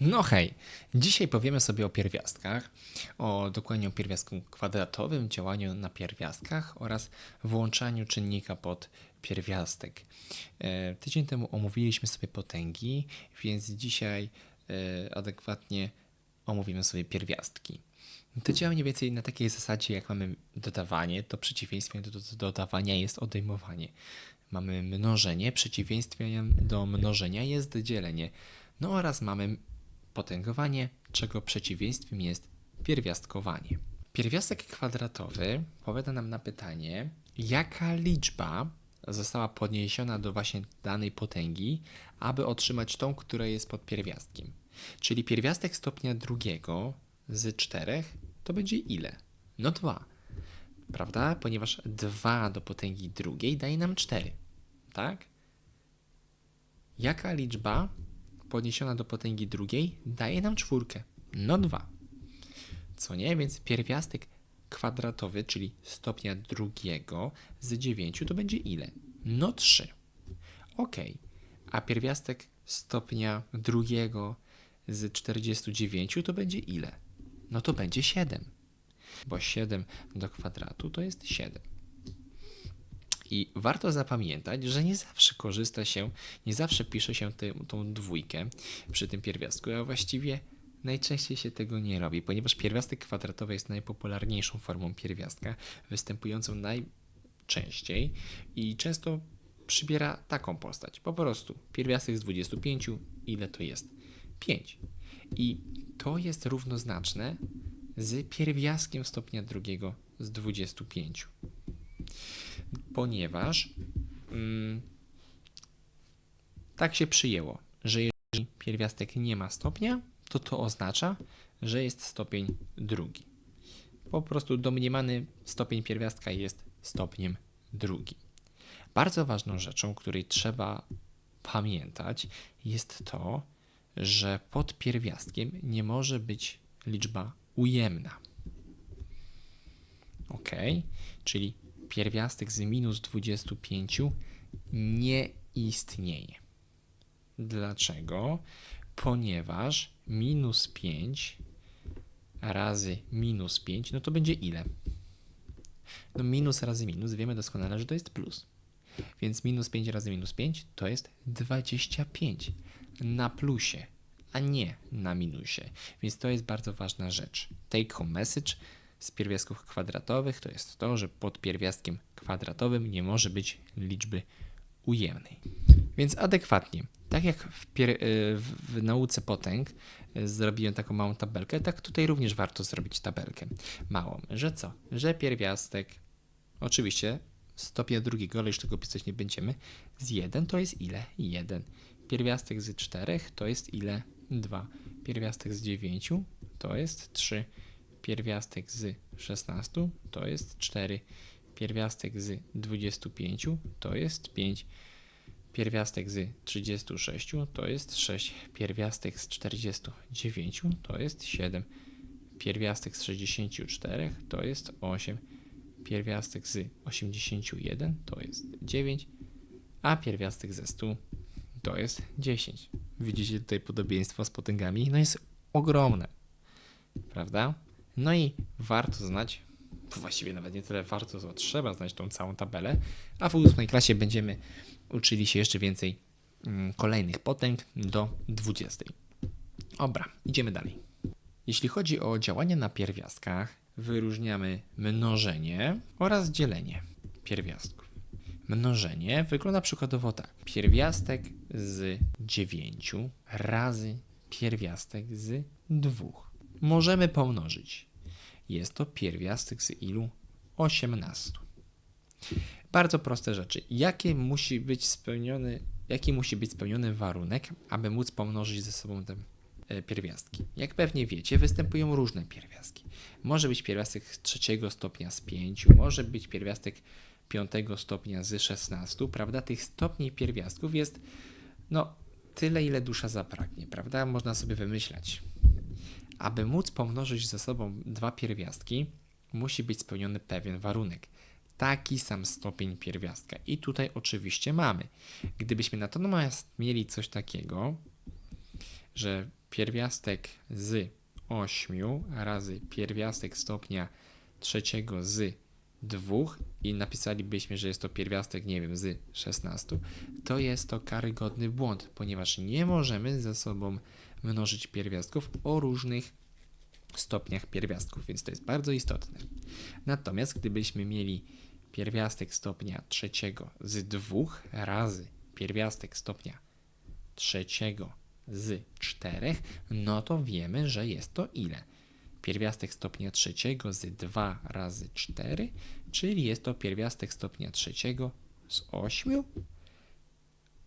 No hej, dzisiaj powiemy sobie o pierwiastkach, o dokładnie o pierwiastku kwadratowym, działaniu na pierwiastkach oraz włączaniu czynnika pod pierwiastek. E, tydzień temu omówiliśmy sobie potęgi, więc dzisiaj e, adekwatnie omówimy sobie pierwiastki. To działa mniej więcej na takiej zasadzie, jak mamy dodawanie, to przeciwieństwem do, do dodawania jest odejmowanie. Mamy mnożenie, przeciwieństwem do mnożenia jest dzielenie. No oraz mamy potęgowanie, czego przeciwieństwem jest pierwiastkowanie. Pierwiastek kwadratowy powiada nam na pytanie, jaka liczba została podniesiona do właśnie danej potęgi, aby otrzymać tą, która jest pod pierwiastkiem. Czyli pierwiastek stopnia drugiego z czterech to będzie ile? No 2. Prawda? Ponieważ 2 do potęgi drugiej daje nam 4. Tak? Jaka liczba podniesiona do potęgi drugiej daje nam czwórkę? No 2. Co nie? Więc pierwiastek kwadratowy, czyli stopnia drugiego z 9 to będzie ile? No 3. Ok. A pierwiastek stopnia drugiego z 49 to będzie ile? No to będzie 7. Bo 7 do kwadratu to jest 7. I warto zapamiętać, że nie zawsze korzysta się, nie zawsze pisze się tą dwójkę przy tym pierwiastku, a właściwie najczęściej się tego nie robi, ponieważ pierwiastek kwadratowy jest najpopularniejszą formą pierwiastka, występującą najczęściej i często przybiera taką postać. Po prostu pierwiastek z 25, ile to jest? 5. I to jest równoznaczne z pierwiastkiem stopnia drugiego z 25. Ponieważ mm, tak się przyjęło, że jeżeli pierwiastek nie ma stopnia, to to oznacza, że jest stopień drugi. Po prostu domniemany stopień pierwiastka jest stopniem drugim. Bardzo ważną rzeczą, której trzeba pamiętać, jest to, że pod pierwiastkiem nie może być liczba ujemna. Ok, czyli pierwiastek z minus 25 nie istnieje. Dlaczego? Ponieważ minus 5 razy minus 5, no to będzie ile? No minus razy minus, wiemy doskonale, że to jest plus. Więc minus 5 razy minus 5 to jest 25 na plusie, a nie na minusie. Więc to jest bardzo ważna rzecz. Take home message z pierwiastków kwadratowych to jest to, że pod pierwiastkiem kwadratowym nie może być liczby ujemnej. Więc adekwatnie, tak jak w, pier- w, nauce potęg y, zrobiłem taką małą tabelkę, tak tutaj również warto zrobić tabelkę małą. Że co? Że pierwiastek, oczywiście stopnia drugiego, ale już tego pisać nie będziemy, z 1 to jest ile? 1. Pierwiastek z 4 to jest ile? 2. Pierwiastek z 9 to jest 3. Pierwiastek z 16 to jest 4. Pierwiastek z 25 to jest 5. Pierwiastek z 36 to jest 6. Pierwiastek z 49 to jest 7. Pierwiastek z 64 to jest 8. Pierwiastek z 81 to jest 9. A pierwiastek ze 100 to jest 10. Widzicie tutaj podobieństwo z potęgami? No jest ogromne, prawda? No i warto znać, właściwie nawet nie tyle warto, co trzeba znać tą całą tabelę, a w ósmej klasie będziemy uczyli się jeszcze więcej mm, kolejnych potęg do 20. Dobra, idziemy dalej. Jeśli chodzi o działanie na pierwiastkach, wyróżniamy mnożenie oraz dzielenie pierwiastków. Mnożenie wygląda przykładowo tak. Pierwiastek z 9 razy pierwiastek z 2. Możemy pomnożyć. Jest to pierwiastek z ilu? 18. Bardzo proste rzeczy. Jakie musi być spełniony, jaki musi być spełniony warunek, aby móc pomnożyć ze sobą te e, pierwiastki? Jak pewnie wiecie, występują różne pierwiastki. Może być pierwiastek trzeciego stopnia z 5, może być pierwiastek piątego stopnia z 16, prawda? Tych stopni pierwiastków jest no tyle, ile dusza zapragnie, prawda? Można sobie wymyślać. Aby móc pomnożyć ze sobą dwa pierwiastki, musi być spełniony pewien warunek. Taki sam stopień pierwiastka. I tutaj oczywiście mamy. Gdybyśmy natomiast mieli coś takiego, że pierwiastek z 8 razy pierwiastek stopnia trzeciego z 2 i napisalibyśmy, że jest to pierwiastek, nie wiem, z 16, to jest to karygodny błąd, ponieważ nie możemy ze sobą mnożyć pierwiastków o różnych stopniach pierwiastków, więc to jest bardzo istotne. Natomiast gdybyśmy mieli pierwiastek stopnia trzeciego z 2 razy pierwiastek stopnia trzeciego z 4, no to wiemy, że jest to ile? Pierwiastek stopnia trzeciego z 2 razy 4, czyli jest to pierwiastek stopnia trzeciego z 8.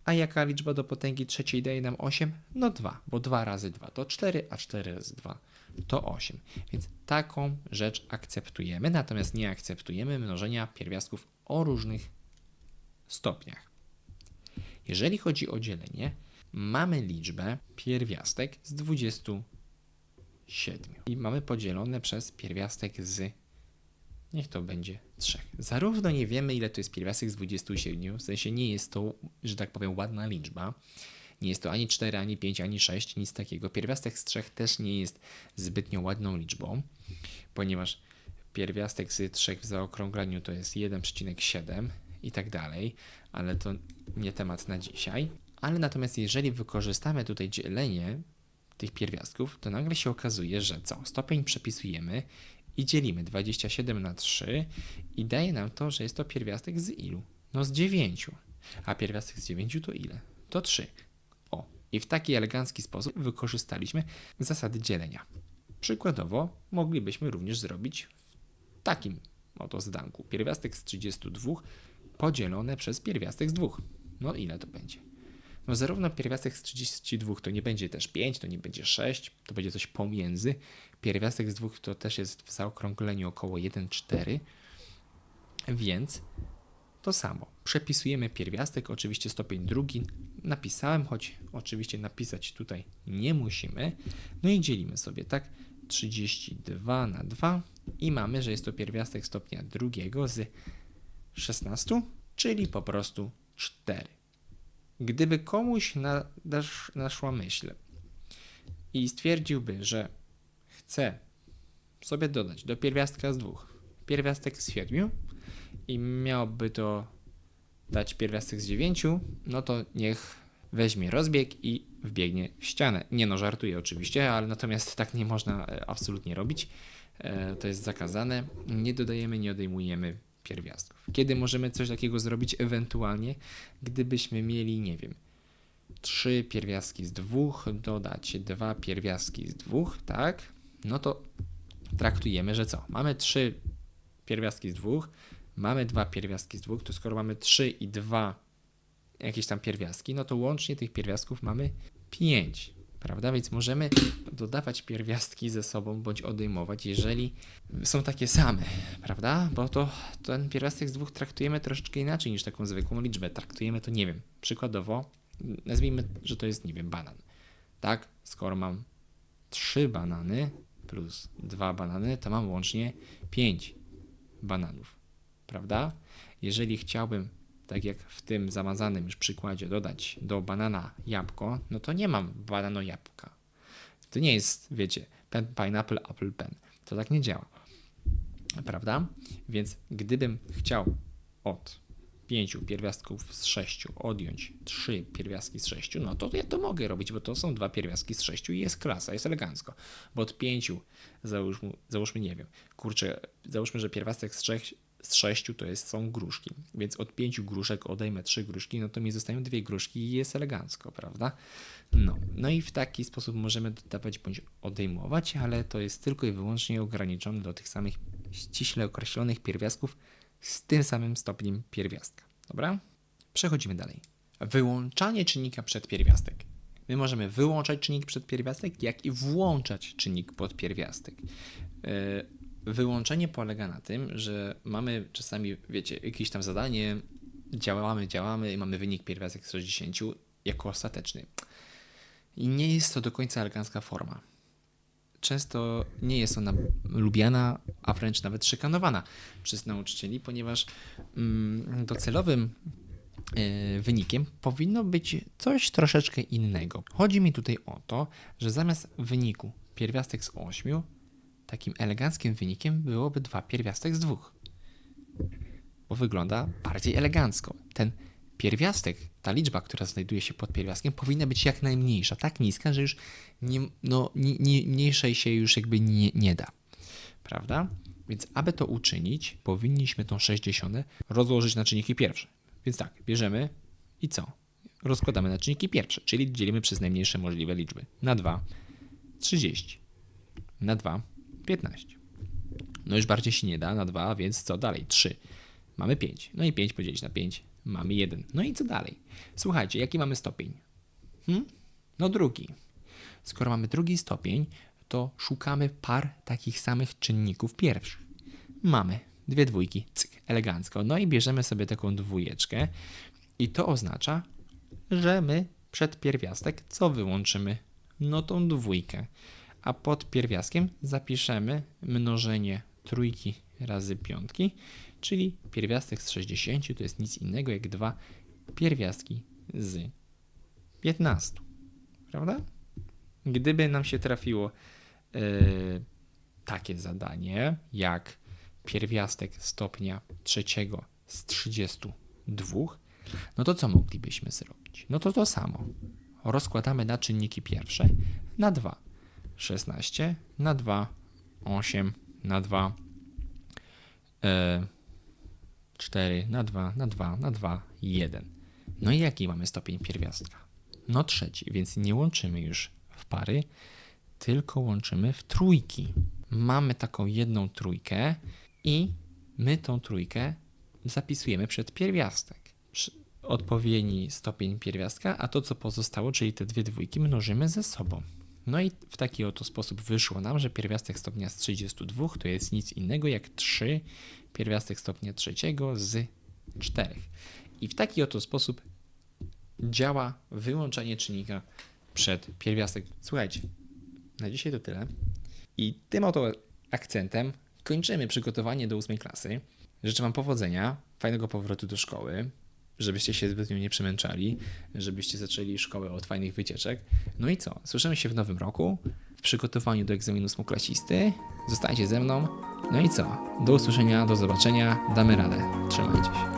A jaka liczba do potęgi trzeciej daje nam 8? No 2, bo 2 razy 2 to 4, a 4 razy 2 to 8. Więc taką rzecz akceptujemy, natomiast nie akceptujemy mnożenia pierwiastków o różnych stopniach. Jeżeli chodzi o dzielenie, mamy liczbę pierwiastek z 27 i mamy podzielone przez pierwiastek z niech to będzie 3. Zarówno nie wiemy, ile to jest pierwiastek z 27, w sensie nie jest to, że tak powiem, ładna liczba. Nie jest to ani 4, ani 5, ani 6, nic takiego. Pierwiastek z 3 też nie jest zbytnio ładną liczbą, ponieważ pierwiastek z 3 w zaokrągleniu to jest 1,7 i tak dalej, ale to nie temat na dzisiaj. Ale natomiast jeżeli wykorzystamy tutaj dzielenie tych pierwiastków, to nagle się okazuje, że co? Stopień przepisujemy i dzielimy 27 na 3 i daje nam to, że jest to pierwiastek z ilu? No z 9. A pierwiastek z 9 to ile? To 3. O, i w taki elegancki sposób wykorzystaliśmy zasady dzielenia. Przykładowo moglibyśmy również zrobić w takim oto zdanku. Pierwiastek z 32 podzielone przez pierwiastek z 2. No ile to będzie? No zarówno pierwiastek z 32 to nie będzie też 5, to nie będzie 6, to będzie coś pomiędzy. Pierwiastek z 2 to też jest w zaokrągleniu około 1,4, więc to samo. Przepisujemy pierwiastek, oczywiście stopień drugi napisałem, choć oczywiście napisać tutaj nie musimy. No i dzielimy sobie, tak? 32 na 2 i mamy, że jest to pierwiastek stopnia drugiego z 16, czyli po prostu 4. Gdyby komuś naszła myśl i stwierdziłby, że chce sobie dodać do pierwiastka z dwóch pierwiastek z siedmiu i miałby to dać pierwiastek z dziewięciu, no to niech weźmie rozbieg i wbiegnie w ścianę. Nie no, żartuję oczywiście, ale natomiast tak nie można e, absolutnie robić. E, to jest zakazane. Nie dodajemy, nie odejmujemy Kiedy możemy coś takiego zrobić? Ewentualnie, gdybyśmy mieli, nie wiem, trzy pierwiastki z dwóch, dodać dwa pierwiastki z dwóch, tak? No to traktujemy, że co? Mamy trzy pierwiastki z dwóch, mamy dwa pierwiastki z dwóch, to skoro mamy trzy i dwa jakieś tam pierwiastki, no to łącznie tych pierwiastków mamy pięć prawda? Więc możemy dodawać pierwiastki ze sobą bądź odejmować, jeżeli są takie same, prawda? Bo to ten pierwiastek z dwóch traktujemy troszeczkę inaczej niż taką zwykłą liczbę. Traktujemy to, nie wiem, przykładowo, nazwijmy, że to jest, nie wiem, banan. Tak? Skoro mam trzy banany plus dwa banany, to mam łącznie pięć bananów, prawda? Jeżeli chciałbym tak jak w tym zamazanym już przykładzie, dodać do banana jabłko, no to nie mam banano jabłka. To nie jest, wiecie, pen, pineapple, apple pen. To tak nie działa. Prawda? Więc gdybym chciał od pięciu pierwiastków z sześciu odjąć trzy pierwiastki z sześciu, no to ja to mogę robić, bo to są dwa pierwiastki z sześciu i jest klasa, jest elegancko. Bo od pięciu, załóżmy, załóżmy nie wiem, kurczę, załóżmy, że pierwiastek z trzech z sześciu to jest, są gruszki, więc od pięciu gruszek odejmę trzy gruszki, no to mi zostają dwie gruszki i jest elegancko, prawda? No, no i w taki sposób możemy dodawać bądź odejmować, ale to jest tylko i wyłącznie ograniczone do tych samych ściśle określonych pierwiastków z tym samym stopniem pierwiastka, dobra? Przechodzimy dalej. Wyłączanie czynnika przed pierwiastek. My możemy wyłączać czynnik przed pierwiastek, jak i włączać czynnik pod pierwiastek. Yy, Wyłączenie polega na tym, że mamy czasami, wiecie, jakieś tam zadanie, działamy, działamy i mamy wynik pierwiastek z 60 jako ostateczny. I nie jest to do końca elegancka forma. Często nie jest ona lubiana, a wręcz nawet szykanowana przez nauczycieli, ponieważ mm, docelowym e, wynikiem powinno być coś troszeczkę innego. Chodzi mi tutaj o to, że zamiast wyniku pierwiastek z 8, takim eleganckim wynikiem byłoby 2 pierwiastek z 2. Bo wygląda bardziej elegancko. Ten pierwiastek, ta liczba, która znajduje się pod pierwiastkiem, powinna być jak najmniejsza, tak niska, że już nie, no, nie, nie, mniejszej się już jakby nie, nie da. Prawda? Więc aby to uczynić, powinniśmy tą 60 rozłożyć na czynniki pierwsze. Więc tak, bierzemy i co? Rozkładamy na czynniki pierwsze, czyli dzielimy przez najmniejsze możliwe liczby. Na 2 30. Na 2 15. No już bardziej się nie da na 2, więc co dalej? 3. Mamy 5. No i 5 podzielić na 5. Mamy 1. No i co dalej? Słuchajcie, jaki mamy stopień? Hmm? No drugi. Skoro mamy drugi stopień, to szukamy par takich samych czynników pierwszych. Mamy dwie dwójki, cyk, elegancko. No i bierzemy sobie taką dwójeczkę i to oznacza, że my przed pierwiastek co wyłączymy? No tą dwójkę. A pod pierwiastkiem zapiszemy mnożenie trójki razy piątki, czyli pierwiastek z 60 to jest nic innego jak dwa pierwiastki z 15. Prawda? Gdyby nam się trafiło e, takie zadanie, jak pierwiastek stopnia trzeciego z 32, no to co moglibyśmy zrobić? No to to samo. Rozkładamy na czynniki pierwsze na 2. 16 na 2, 8 na 2, e, 4 na 2, na 2, na 2, 1. No i jaki mamy stopień pierwiastka? No trzeci, więc nie łączymy już w pary, tylko łączymy w trójki. Mamy taką jedną trójkę i my tą trójkę zapisujemy przed pierwiastek. Odpowiedni stopień pierwiastka, a to co pozostało, czyli te dwie dwójki, mnożymy ze sobą. No i w taki oto sposób wyszło nam, że pierwiastek stopnia z 32 to jest nic innego jak 3 pierwiastek stopnia trzeciego z 4. I w taki oto sposób działa wyłączanie czynnika przed pierwiastek. Słuchajcie, na dzisiaj to tyle. I tym oto akcentem kończymy przygotowanie do ósmej klasy. Życzę Wam powodzenia, fajnego powrotu do szkoły, żebyście się zbytnio nie przemęczali, żebyście zaczęli szkołę od fajnych wycieczek. No i co? Słyszymy się w nowym roku w przygotowaniu do egzaminu ósmoklasisty. Zostańcie ze mną. No i co? Do usłyszenia, do zobaczenia. Damy radę. Trzymajcie się.